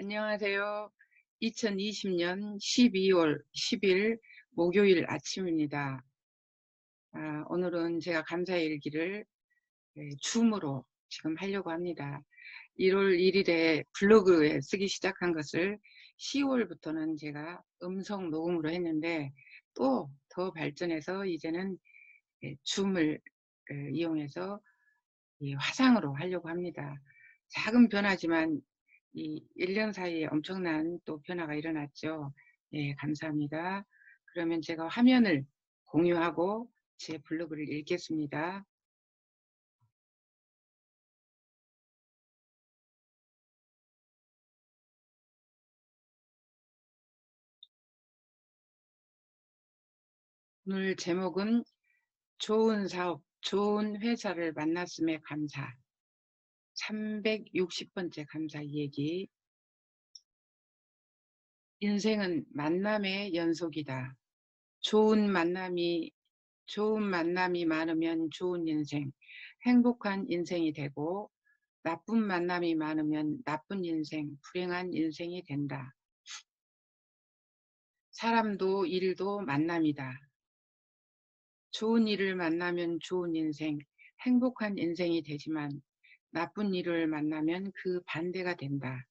안녕하세요. 2020년 12월 10일 목요일 아침입니다. 아, 오늘은 제가 감사일기를 네, 줌으로 지금 하려고 합니다. 1월 1일에 블로그에 쓰기 시작한 것을 10월부터는 제가 음성 녹음으로 했는데 또 더 발전해서 이제는 네, 줌을 이용해서 화상으로 하려고 합니다. 작은 변화지만 이 1년 사이에 엄청난 또 변화가 일어났죠. 예, 감사합니다. 그러면 제가 화면을 공유하고 제 블로그를 읽겠습니다. 오늘 제목은 좋은 사업, 좋은 회사를 만났음에 감사 360번째 감사 얘기 인생은 만남의 연속이다. 좋은 만남이 좋은 만남이 많으면 좋은 인생, 행복한 인생이 되고 나쁜 만남이 많으면 나쁜 인생, 불행한 인생이 된다. 사람도 일도 만남이다. 좋은 일을 만나면 좋은 인생, 행복한 인생이 되지만 나쁜 일을 만나면 그 반대가 된다.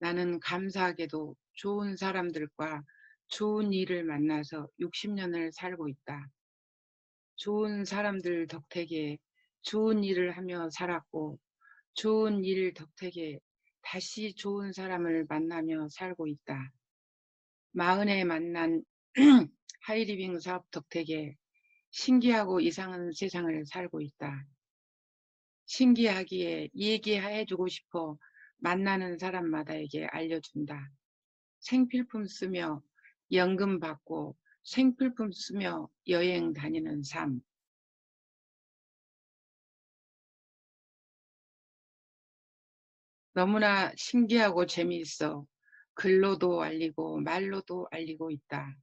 나는 감사하게도 좋은 사람들과 좋은 일을 만나서 60년을 살고 있다. 좋은 사람들 덕택에 좋은 일을 하며 살았고 좋은 일 덕택에 다시 좋은 사람을 만나며 살고 있다. 마흔에 만난 하이리빙 사업 덕택에 신기하고 이상한 세상을 살고 있다. 신기하기에 얘기해주고 싶어 만나는 사람마다에게 알려준다. 생필품 쓰며 연금 받고 생필품 쓰며 여행 다니는 삶. 너무나 신기하고 재미있어 글로도 알리고 말로도 알리고 있다.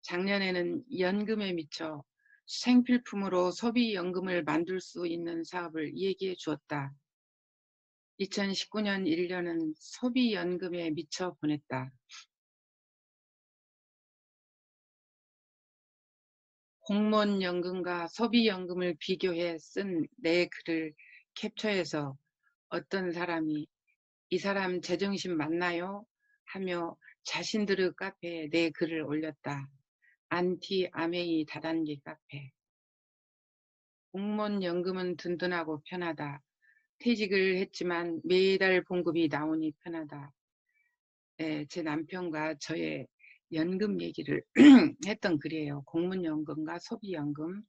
작년에는 연금에 미쳐 생필품으로 소비연금을 만들 수 있는 사업을 얘기해 주었다. 2019년 1년은 소비연금에 미쳐 보냈다. 공무원연금과 소비연금을 비교해 쓴 내 글을 캡처해서 어떤 사람이 이 사람 제정신 맞나요? 하며 자신들의 카페에 내 글을 올렸다. 안티 아메이 다단계 카페. 공무원 연금은 든든하고 편하다. 퇴직을 했지만 매달 봉급이 나오니 편하다. 네, 제 남편과 저의 연금 얘기를 했던 글이에요. 공무연금과 소비연금.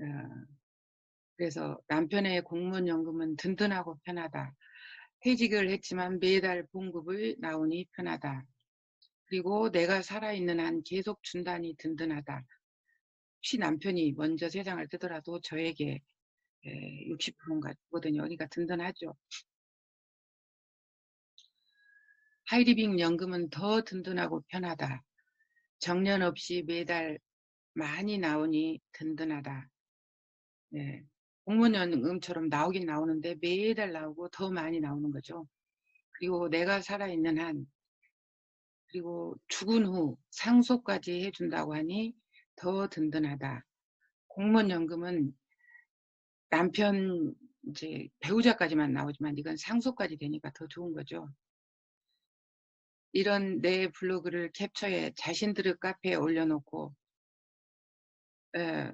어, 그래서 남편의 공무연금은 든든하고 편하다. 퇴직을 했지만 매달 봉급을 나오니 편하다. 그리고 내가 살아있는 한 계속 준다니 든든하다. 혹시 남편이 먼저 세상을 뜨더라도 저에게 60%인가 주거든요. 그러니까 든든하죠. 하이리빙 연금은 더 든든하고 편하다. 정년 없이 매달 많이 나오니 든든하다. 네. 공무연금처럼 나오긴 나오는데 매달 나오고 더 많이 나오는 거죠. 그리고 내가 살아있는 한 그리고 죽은 후 상속까지 해준다고 하니 더 든든하다. 공무원 연금은 남편 이제 배우자까지만 나오지만 이건 상속까지 되니까 더 좋은 거죠. 이런 내 블로그를 캡처해 자신들의 카페에 올려놓고 에,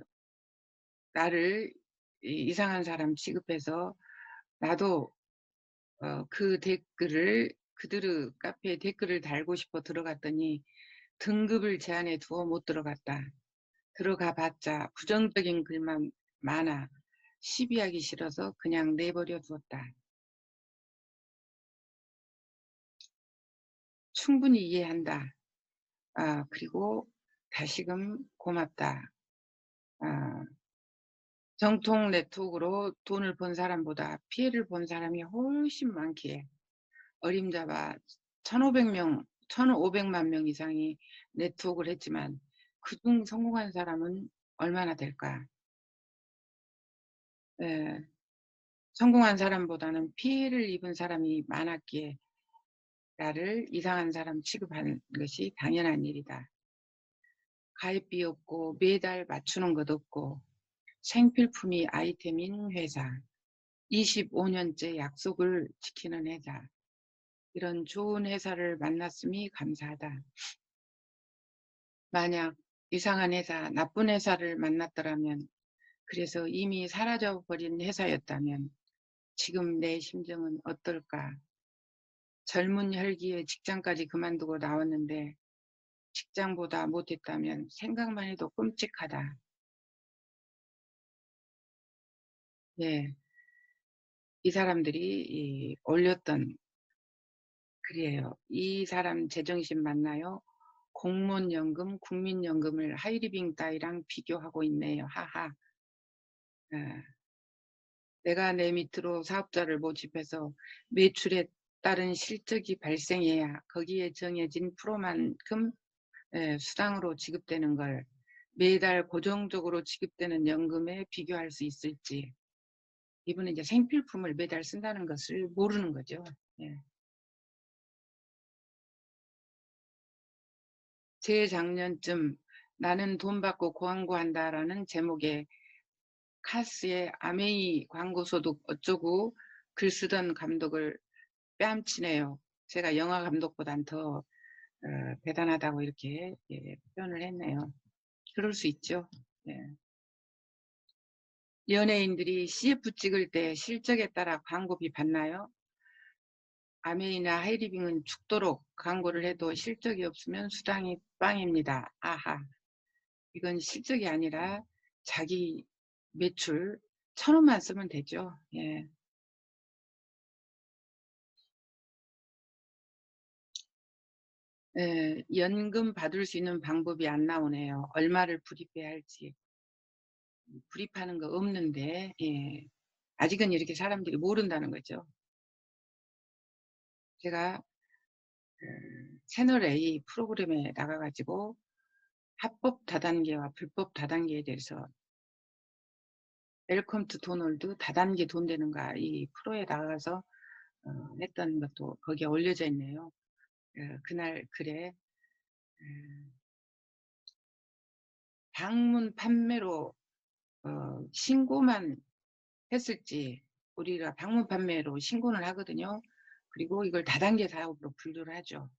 나를 이상한 사람 취급해서 나도 어, 그 댓글을 그들의 카페에 댓글을 달고 싶어 들어갔더니 등급을 제한해 두어 못 들어갔다. 들어가 봤자 부정적인 글만 많아 시비하기 싫어서 그냥 내버려 두었다. 충분히 이해한다. 아, 그리고 다시금 고맙다. 아, 정통 네트워크로 돈을 번 사람보다 피해를 본 사람이 훨씬 많기에 어림잡아 1500명, 1500만 명 이상이 네트워크를 했지만 그중 성공한 사람은 얼마나 될까? 네. 성공한 사람보다는 피해를 입은 사람이 많았기에 나를 이상한 사람 취급하는 것이 당연한 일이다. 가입비 없고 매달 맞추는 것 없고 생필품이 아이템인 회사 25년째 약속을 지키는 회사 이런 좋은 회사를 만났음이 감사하다. 만약 이상한 회사, 나쁜 회사를 만났더라면 그래서 이미 사라져버린 회사였다면 지금 내 심정은 어떨까? 젊은 혈기에 직장까지 그만두고 나왔는데 직장보다 못했다면 생각만 해도 끔찍하다. 예. 이 사람들이 이 올렸던 글이에요. 이 사람 제정신 맞나요? 공무원연금, 국민연금을 하이리빙 따위랑 비교하고 있네요. 하하. 예. 내가 내 밑으로 사업자를 모집해서 매출에 따른 실적이 발생해야 거기에 정해진 프로만큼 예, 수당으로 지급되는 걸 매달 고정적으로 지급되는 연금에 비교할 수 있을지 이분은 이제 생필품을 매달 쓴다는 것을 모르는 거죠. 예. 재작년쯤 나는 돈 받고 광고한다라는 제목의 카스의 아메이 광고 소득 어쩌고 글 쓰던 감독을 뺨치네요. 제가 영화 감독보단 더 어, 대단하다고 이렇게 예, 표현을 했네요. 그럴 수 있죠. 예. 연예인들이 CF 찍을 때 실적에 따라 광고비 받나요? 아메이나 하이리빙은 죽도록 광고를 해도 실적이 없으면 수당이 빵입니다. 아하. 이건 실적이 아니라 자기 매출 천 원만 쓰면 되죠. 예. 예, 연금 받을 수 있는 방법이 안 나오네요. 얼마를 불입해야 할지. 불입하는 거 없는데, 예. 아직은 이렇게 사람들이 모른다는 거죠. 제가 그 채널 A 프로그램에 나가가지고 합법 다단계와 불법 다단계에 대해서 웰컴 투 도널드 다단계 돈 되는가 이 프로에 나가서 어, 했던 것도 거기에 올려져 있네요. 어, 그날 글에 어, 방문 판매로 어, 신고만 했을지 우리가 방문 판매로 신고를 하거든요. 그리고 이걸 다단계 사업으로 분류를 하죠.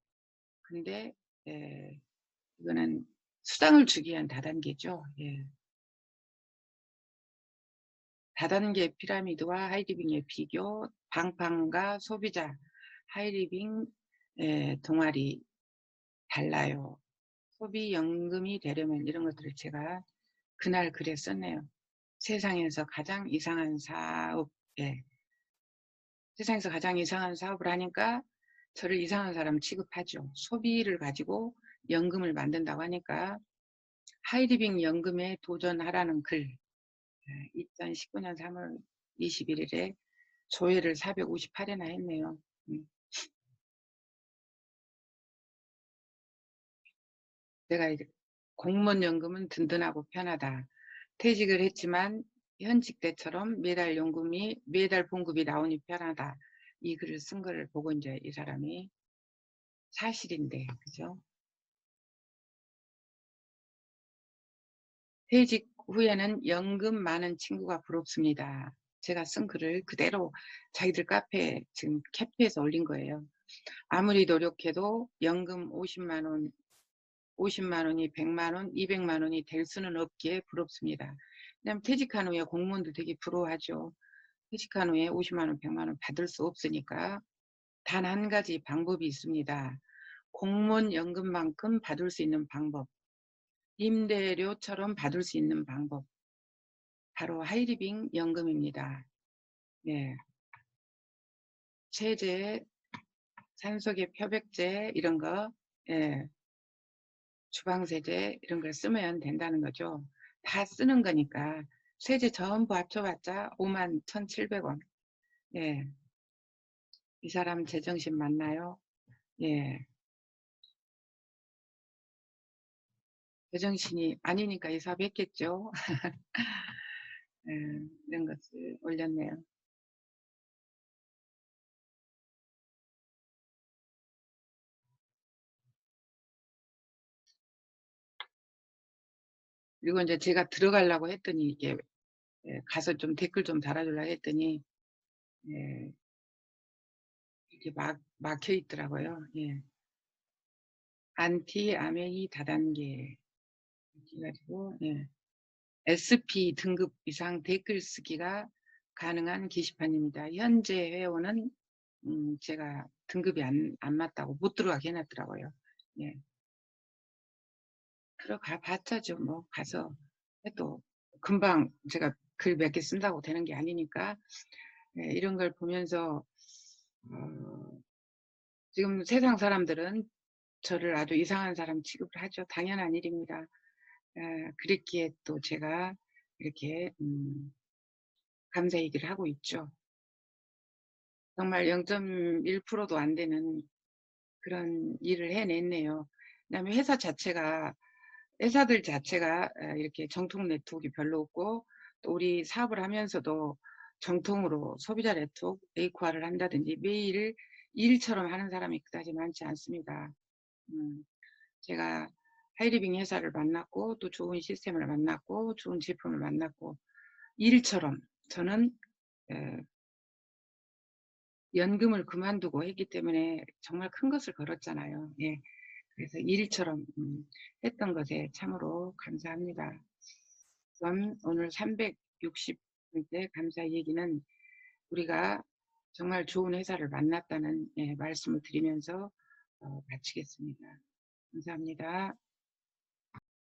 근데 에, 이거는 수당을 주기 위한 다단계죠. 예. 다단계 피라미드와 하이리빙의 비교, 방판과 소비자, 하이리빙 에, 동아리 달라요. 소비연금이 되려면 이런 것들을 제가 그날 글에 썼네요. 세상에서 가장 이상한 사업, 예. 세상에서 가장 이상한 사업을 하니까 저를 이상한 사람 취급하죠. 소비를 가지고 연금을 만든다고 하니까 하이리빙 연금에 도전하라는 글 2019년 3월 21일에 조회를 458회나 했네요. 음. 내가 이제 공무원 연금은 든든하고 편하다. 퇴직을 했지만 현직 때처럼 매달 연금이 매달 봉급이 나오니 편하다. 이 글을 쓴 거를 보고 이제 이 사람이 사실인데 그죠? 퇴직 후에는 연금 많은 친구가 부럽습니다. 제가 쓴 글을 그대로 자기들 카페에 지금 캡해서 올린 거예요. 아무리 노력해도 연금 50만 원, 50만 원이 100만 원, 200만 원이 될 수는 없기에 부럽습니다. 왜냐면 퇴직한 후에 공무원도 되게 부러워하죠. 퇴직한 후에 50만 원, 100만 원 받을 수 없으니까 단 한 가지 방법이 있습니다. 공무원 연금만큼 받을 수 있는 방법. 임대료처럼 받을 수 있는 방법. 바로 하이리빙 연금입니다. 예. 세제, 산소계 표백제 이런 거, 예. 주방세제 이런 걸 쓰면 된다는 거죠. 다 쓰는 거니까 세제 전부 합쳐봤자 5만 1,700원. 예. 이 사람 제정신 맞나요? 예. 제정신이 아니니까 이 사업 했겠죠. 예, 이런 것을 올렸네요. 그리고 이제 제가 들어가려고 했더니 이게 예 가서 좀 댓글 좀 달아주려고 했더니 예. 이게 막 막혀 있더라고요. 예. 안티 아메이 다단계 가지고 예. SP 등급 이상 댓글 쓰기가 가능한 게시판입니다. 현재 회원은 음 제가 등급이 안 안 맞다고 못 들어가게 해 놨더라고요. 예. 들어가 봤자죠. 뭐 가서 해도 금방 제가 글 몇 개 쓴다고 되는 게 아니니까 예 이런 걸 보면서 어 지금 세상 사람들은 저를 아주 이상한 사람 취급을 하죠. 당연한 일입니다. 예 그랬기에 또 제가 이렇게 음 감사 얘기를 하고 있죠. 정말 0.1%도 안 되는 그런 일을 해냈네요. 그다음에 회사 자체가 회사들 자체가 에 이렇게 정통 네트워크가 별로 없고 또 우리 사업을 하면서도 정통으로 소비자 네트워크 에이코화를 한다든지 매일 일처럼 하는 사람이 그다지 많지 않습니다. 음 제가 하이리빙 회사를 만났고 또 좋은 시스템을 만났고 좋은 제품을 만났고 일처럼 저는 예 연금을 그만두고 했기 때문에 정말 큰 것을 걸었잖아요. 예. 그래서 일처럼 음 했던 것에 참으로 감사합니다. 그럼 오늘 360 번째 감사 얘기는 우리가 정말 좋은 회사를 만났다는 예 말씀을 드리면서 어 마치겠습니다. 감사합니다.